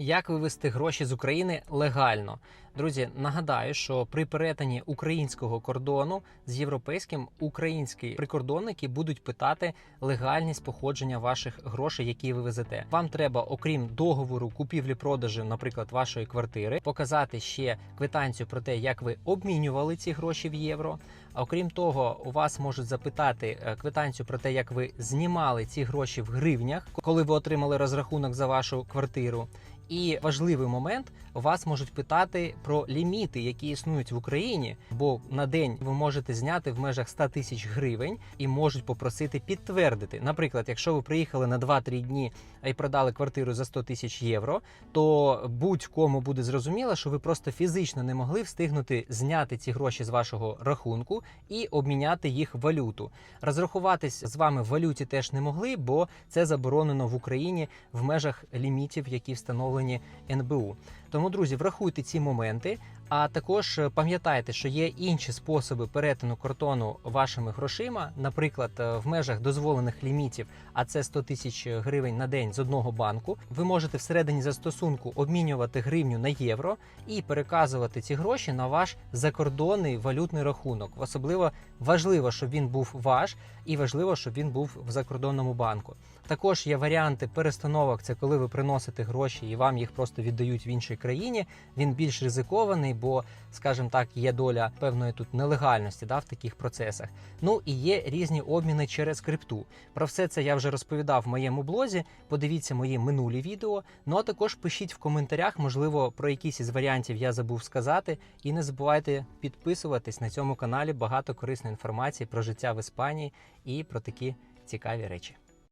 Як вивести гроші з України легально? Друзі, нагадаю, що при перетині українського кордону з європейським українські прикордонники будуть питати легальність походження ваших грошей, які ви везете. Вам треба, окрім договору купівлі-продажу, наприклад, вашої квартири, показати ще квитанцію про те, як ви обмінювали ці гроші в євро. Окрім того, у вас можуть запитати е, квитанцію про те, як ви знімали ці гроші в гривнях, коли ви отримали розрахунок за вашу квартиру. І важливий момент вас можуть питати про ліміти, які існують в Україні, бо на день ви можете зняти в межах 100 тисяч гривень і можуть попросити підтвердити. Наприклад, якщо ви приїхали на 2-3 дні і продали квартиру за 100 тисяч євро, то будь-кому буде зрозуміло, що ви просто фізично не могли встигнути зняти ці гроші з вашого рахунку і обміняти їх в валюту. Розрахуватись з вами в валюті теж не могли, бо це заборонено в Україні в межах лімітів, які встановлені НБУ. Тому, друзі, врахуйте ці моменти. А також е, пам'ятайте, що є інші способи перетину кордону вашими грошима, наприклад, е, в межах дозволених лімітів, а це 100 тисяч гривень на день з одного банку. Ви можете всередині застосунку обмінювати гривню на євро і переказувати ці гроші на ваш закордонний валютний рахунок. Особливо важливо, щоб він був ваш, і важливо, щоб він був в закордонному банку. Також є варіанти перестановок. Це коли ви приносите гроші і вам їх просто віддають в іншій країні. Він більш ризикований, бо, скажімо так, є доля певної тут нелегальності да, в таких процесах. Ну і є різні обміни через крипту. Про все це я вже розповідав в моєму блозі. Подивіться мої минулі відео. Ну а також пишіть в коментарях, можливо, про якісь із варіантів я забув сказати. І не забувайте підписуватись на цьому каналі. Багато корисної інформації про життя в Іспанії і про такі цікаві речі.